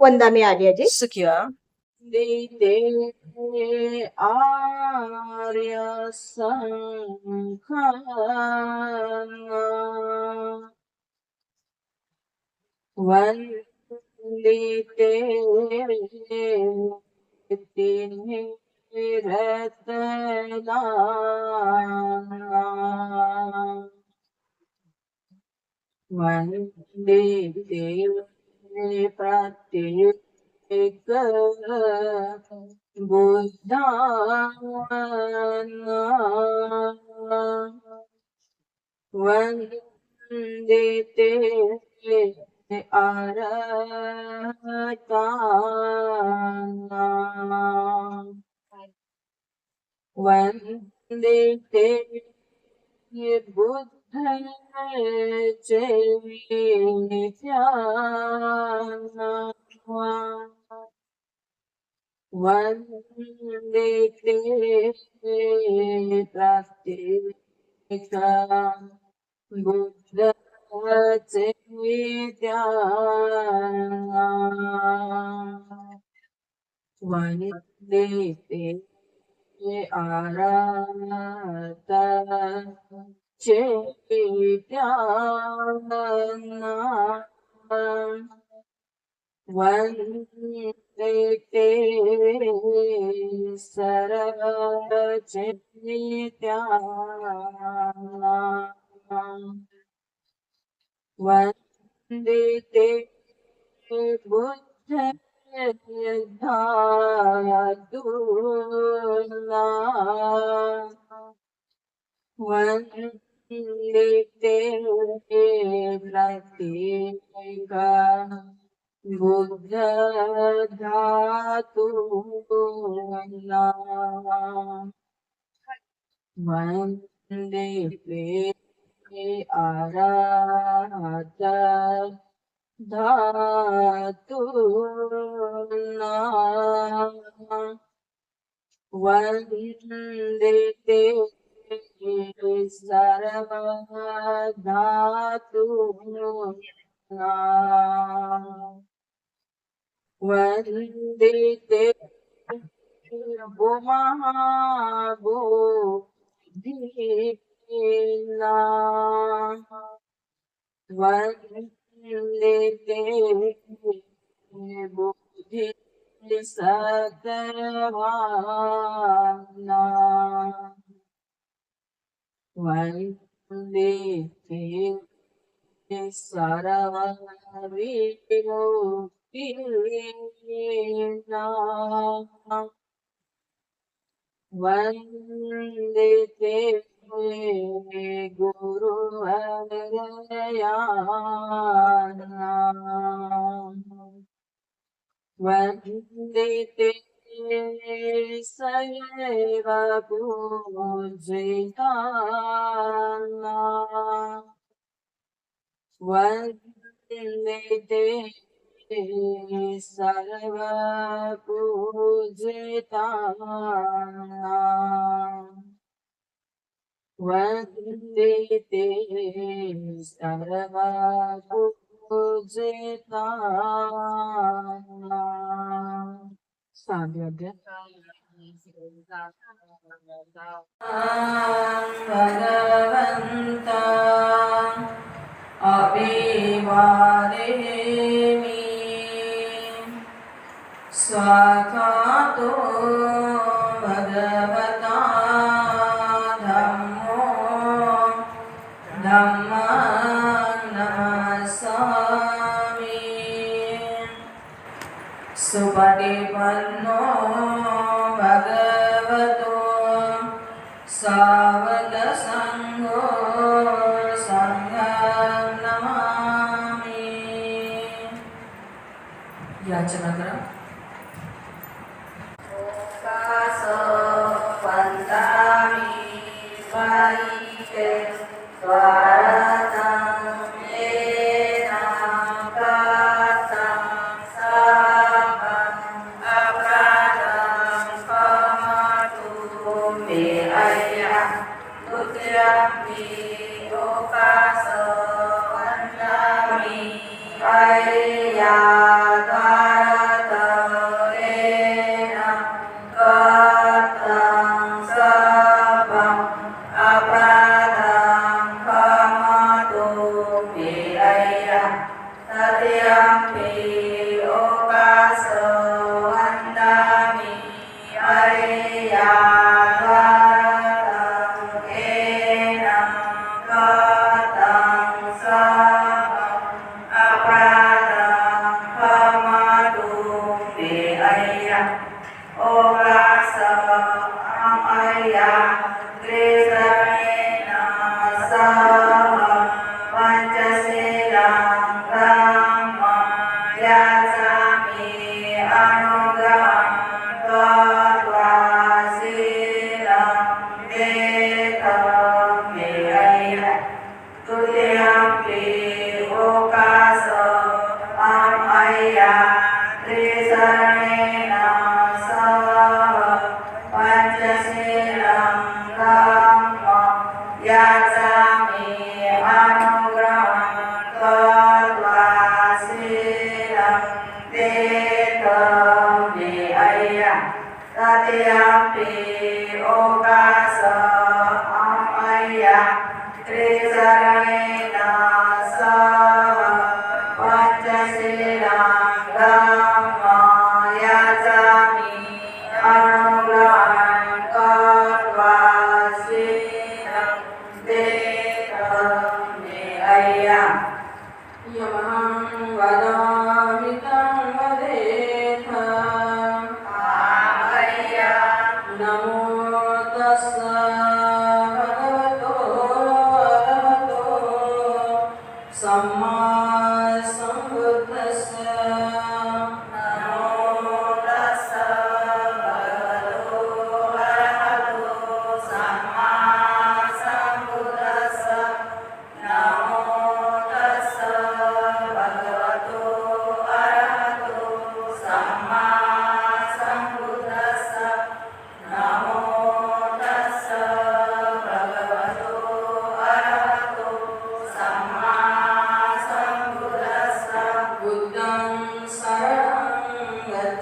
વંદામી આર્ય છે શીખ્યા દીતે આર્ય સંખાન વંદિતે રતના વંદિતે वन्दिते प्रत्येक बुद्धाना वन्दिते आरताना वन्दिते बुद्ध चैत्याना वन्दिते बुद्धचे बुद्ध चैत्याना वन्दिते आरात चैत्याना वन्दिते सर्व चैत्याना वन्दिते बुद्ध धातुना वन्दिते प्रत्येक बुद्ध धातुना वन्दिते आरात धातुना वन्दिते सर्व धातुना वन्दिते बुमहाबुद्धिना वन्दिते बुद्धि सतवाना வந்தே சரவணி வந்தே குரு வந்தே सैव पूजिताना वन्दिते सर्वपूजिताना वन्दिते सर्वपूजिताना साधु भगवन्ता अभिवादेमि स्वाखातो याचना करा Desire. Yeah.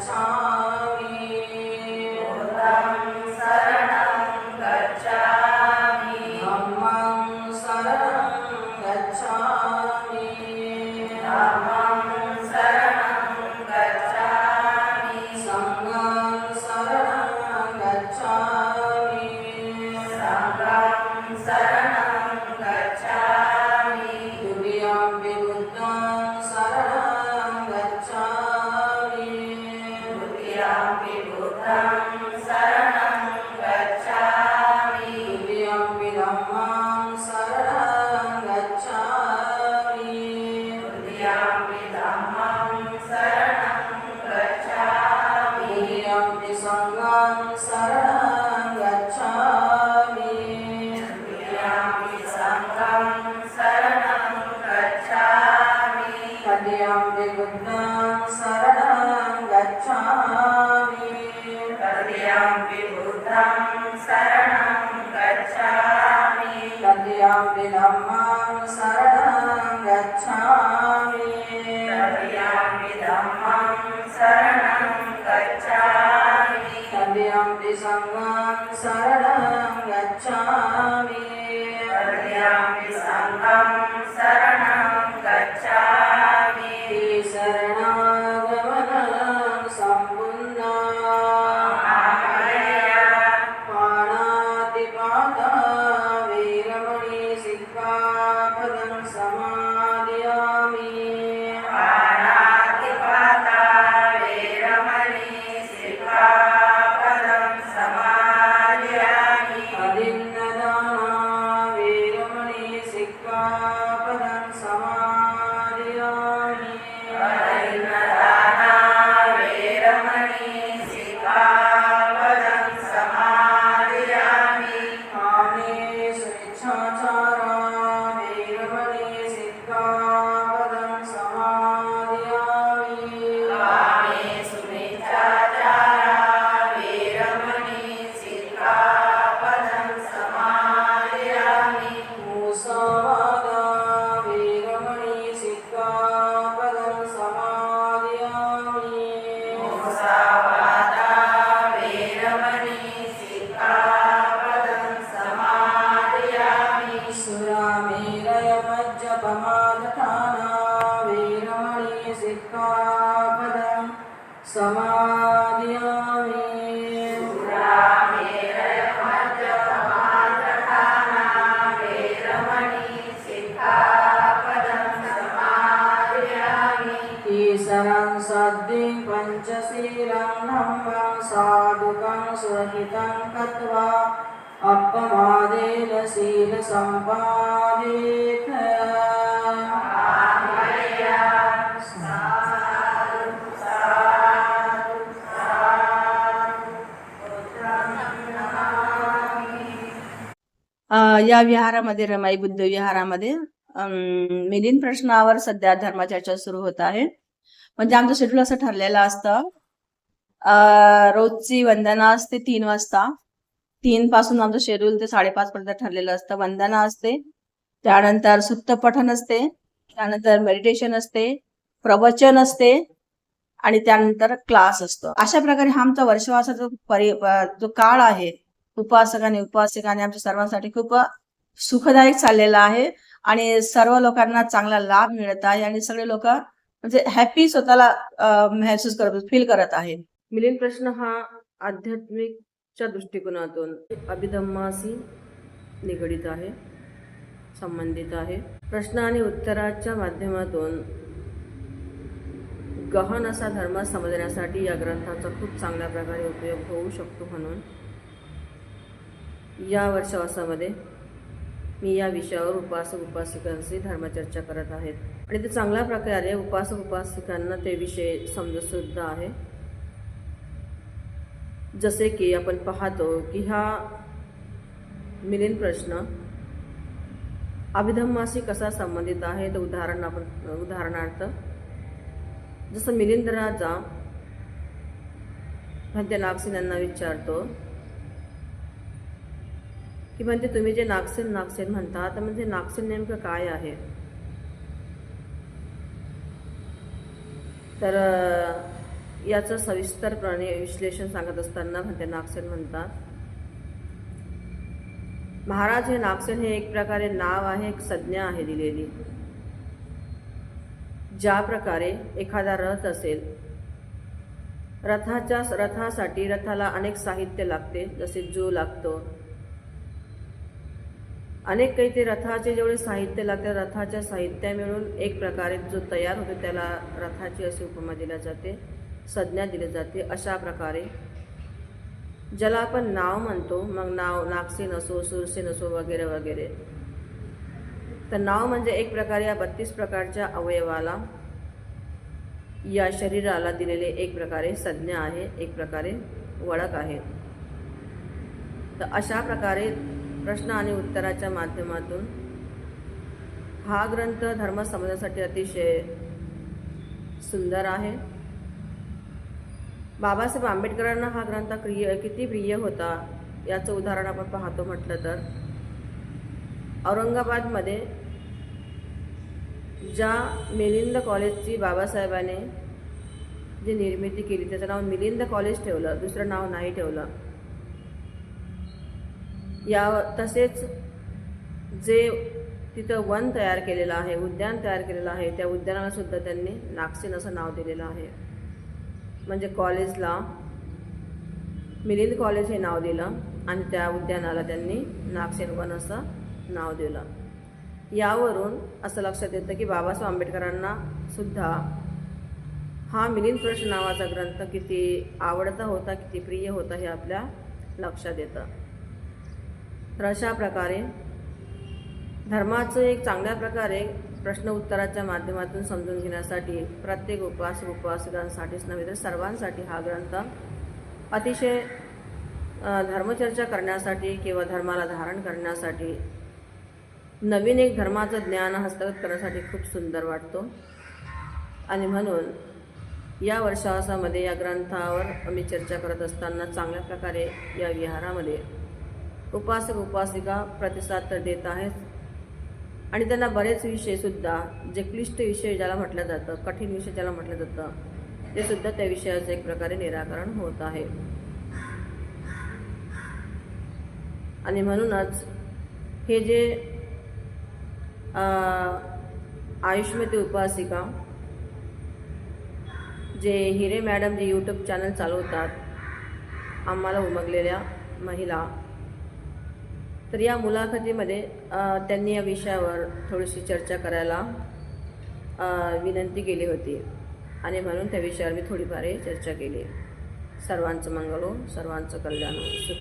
time. Sampai hutang sarana पतियां धम्मां शरणं गच्छामि। पतियां धम्मां शरणं गच्छामि पतियां सङ्गं शरणं गच्छामि। पतियां सङ्गं शरणं Pai. सहितं कत्वा अपमादेन शीलसम्पादेत या विहारामध्ये रमाई बुद्ध विहारामध्ये अम, मिलिंद प्रश्नावर सध्या धर्मचर्चा सुरू होत आहे. म्हणजे आमचं शेड्यूल असं ठरलेलं असतं रोजची वंदना असते तीन वाजता. तीन पासून आमचं शेड्यूल ते साडेपाच पर्यंत ठरलेलं असतं. वंदना असते. त्यानंतर सुप्त पठन असते. त्यानंतर मेडिटेशन असते. प्रवचन असते. आणि त्यानंतर क्लास असतो. अशा प्रकारे हा आमचा वर्षवासाचा जो परि जो काळ आहे उपासकाने उपासिकाने आमच्या सर्वांसाठी खूप सुखदायक चाललेला आहे. आणि सर्व लोकांना चांगला लाभ मिळत आहे. आणि सगळे लोक म्हणजे हॅपी स्वतःला महसूस करत फील करत आहेत. मिलिंद प्रश्न हा आध्यात्मिकच्या दृष्टिकोनातून अभिधम्माशी निगडित आहे संबंधित आहे. प्रश्न आणि उत्तराच्या माध्यमातून गहन असा धर्म समजण्यासाठी या ग्रंथाचा खूप चांगल्या प्रकारे उपयोग होऊ शकतो म्हणून या वर्षवासामध्ये मी या विषयावर उपासक उपासिकांशी धर्मचर्चा करत आहेत आणि ते चांगल्या प्रकारे उपासक उपासिकांना ते विषय समजतसुद्धा आहे. जसे की आपण पाहतो की हा मिलिंद प्रश्न अभिधम्माशी कसा संबंधित आहे? तर उदाहरण आपण उदाहरणार्थ जसं मिलिंद राजा नागसेन नागसेनांना विचारतो की म्हणते तुम्ही जे नागसेन नागसेन म्हणता तर म्हणजे नागसेन नेमकं काय आहे? तर याचं सविस्तरपणे विश्लेषण सांगत असताना म्हणते नागसेन म्हणतात महाराज हे नागसेन हे एक प्रकारे नाव आहे एक संज्ञा आहे दिलेली. ज्या प्रकारे एखादा रथ असेल रथाच्या रथासाठी रथाला अनेक साहित्य लागते जसे जो लागतो. अनेक काही ते रथाचे जेवढे साहित्य लागते रथाच्या साहित्या मिळून एक प्रकारे जो तयार होतो त्याला रथाची अशी उपमा दिल्या जाते. संज्ञा दिली जाते अशा प्रकारे. ज्याला आपण नाव म्हणतो मग नाव नागसेन असो सुरसेन असो वगैरे वगैरे. तर नाव म्हणजे एक प्रकारे या बत्तीस प्रकारच्या अवयवाला या शरीराला दिलेले एक प्रकारे संज्ञा आहे एक प्रकारे वळख आहे. तर अशा प्रकारे प्रश्न आणि उत्तराच्या माध्यमातून हा ग्रंथ धर्म समजण्यासाठी अतिशय सुंदर आहे. बाबासाहेब आंबेडकरांना हा ग्रंथ प्रिय किती प्रिय होता याचं उदाहरण आपण पाहतो म्हटलं तर औरंगाबादमध्ये ज्या मिलिंद कॉलेजची बाबासाहेबाने जी निर्मिती केली त्याचं नाव मिलिंद कॉलेज ठेवलं दुसरं नाव नाही ठेवलं. या तसेच जे तिथं वन तयार केलेलं आहे उद्यान तयार केलेलं आहे त्या उद्यानाला सुद्धा त्यांनी नागसेन असं नाव दिलेलं आहे. म्हणजे कॉलेजला मिलिंद कॉलेज हे नाव दिलं आणि त्या उद्यानाला त्यांनी नागसेन वन असं नाव दिलं. यावरून असं लक्षात येतं की बाबासाहेब आंबेडकरांना सुद्धा हा मिलिंद प्रश्न नावाचा ग्रंथ किती आवडता होता किती प्रिय होता हे आपल्या लक्षात येतं. तर अशा प्रकारे धर्माचं एक चांगल्या प्रकारे प्रश्न उत्तराच्या माध्यमातून समजून घेण्यासाठी प्रत्येक उपवास उपवासिकांसाठीच नव्हे तर सर्वांसाठी हा ग्रंथ अतिशय धर्मचर्चा करण्यासाठी किंवा धर्माला धारण करण्यासाठी नवीन एक धर्माचं ज्ञान हस्तगत करण्यासाठी खूप सुंदर वाटतो. आणि म्हणून या वर्षावासामध्ये या ग्रंथावर मी चर्चा करत असताना चांगल्या प्रकारे या विहारामध्ये उपासक उपासिका प्रतिसाद तर देत आहेत. आणि त्यांना बरेच विषयसुद्धा जे क्लिष्ट विषय ज्याला म्हटलं जातं कठीण विषय ज्याला म्हटलं जातं ते सुद्धा त्या विषयाचं एक प्रकारे निराकरण होत आहे. आणि म्हणूनच हे जे आयुष्मती उपासिका जे हिरे मॅडम जे यूट्यूब चॅनल चालवतात आम्हाला उमगलेल्या महिला तर या मुलाखतीमध्ये त्यांनी या विषयावर थोडीशी चर्चा करायला विनंती केली होती. आणि म्हणून त्या विषयावर मी थोडीफार चर्चा केली. सर्वांचं मंगलो हो, सर्वांचं कल्याण हो.